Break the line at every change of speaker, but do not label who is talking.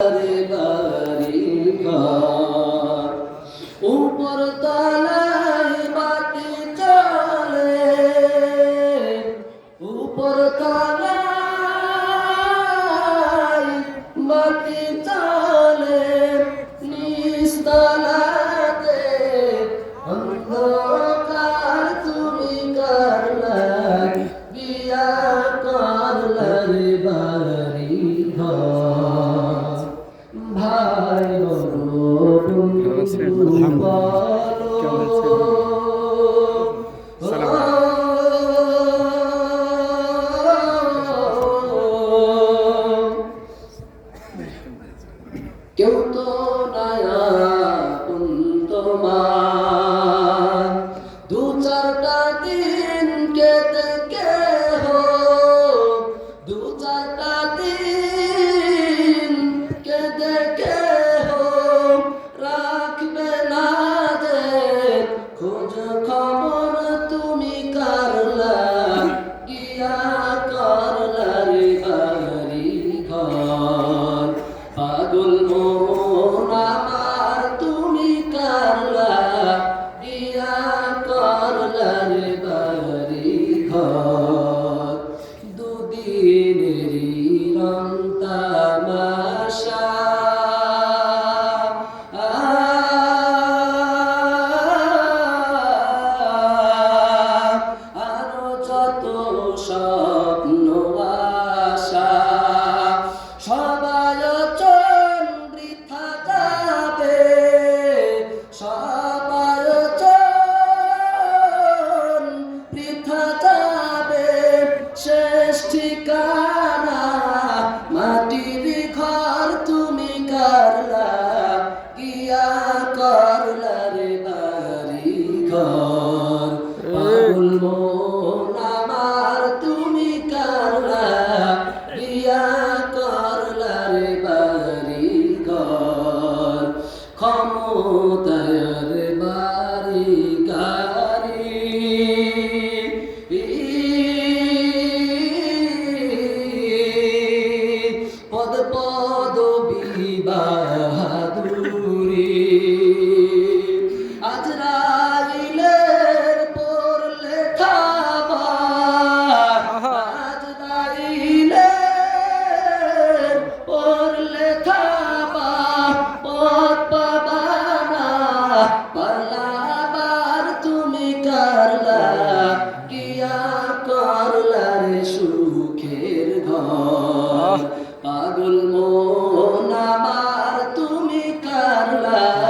বাড়ি ঘর কেউ তো নায়া তোমার ঘর 감사합니다.